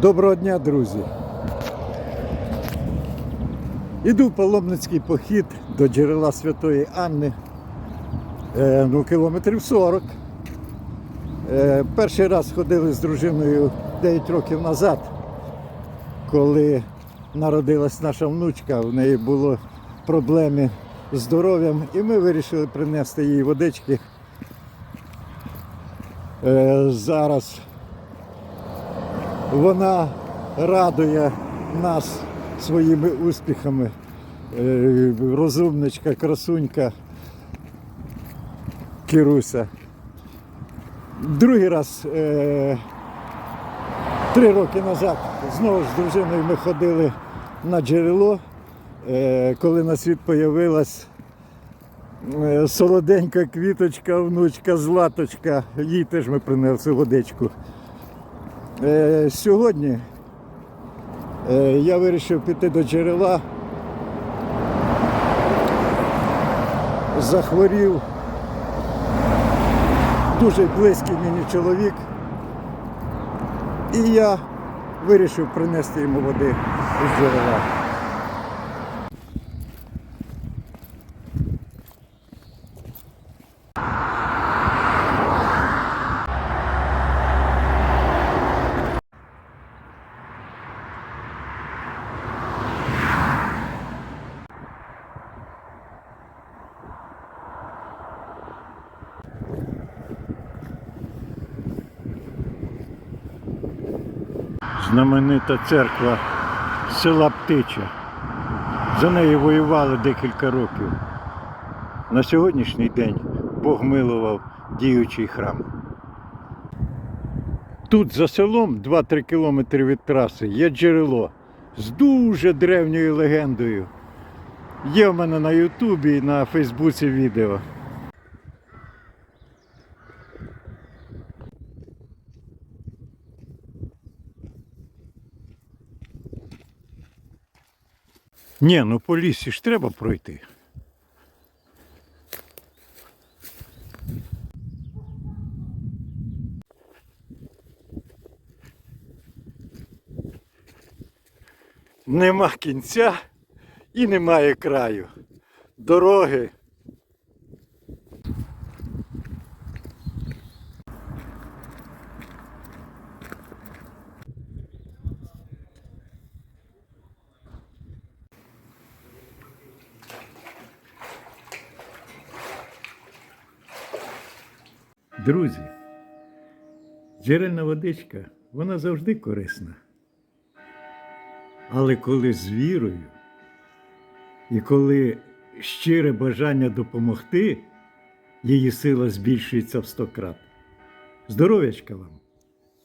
Доброго дня, друзі. Іду в паломницький похід до джерела Святої Анни. Е, ну, кілометрів 40. Е, перший раз ходили з дружиною 9 років назад, коли народилась наша внучка, в неї було проблеми з здоров'ям, і ми вирішили принести їй водички. Е, зараз вона радує нас своїми успіхами. Е, Розумничка, красунька Кіруся. Другий раз, е, три роки назад, знову з дружиною ми ходили на джерело, е, коли на світ появилась солоденька квіточка, внучка, златочка. Їй теж ми принесли водичку. Е, сьогодні е, я вирішив піти до джерела. Захворів дуже близький мені чоловік. І я вирішив принести йому води з джерела. Знаменита церква села Птича. За нею воювали декілька років. На сьогоднішній день Бог милував діючий храм. Тут за селом 2-3 кілометри від траси є джерело з дуже древньою легендою. Є в мене на Ютубі і на Фейсбуці відео. Ні, ну по лісі ж треба пройти. Нема кінця і немає краю. Дороги. Друзі, джерельна водичка, вона завжди корисна. Але коли з вірою і коли щире бажання допомогти, її сила збільшується в сто крат. Здоров'ячка вам!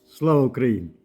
Слава Україні!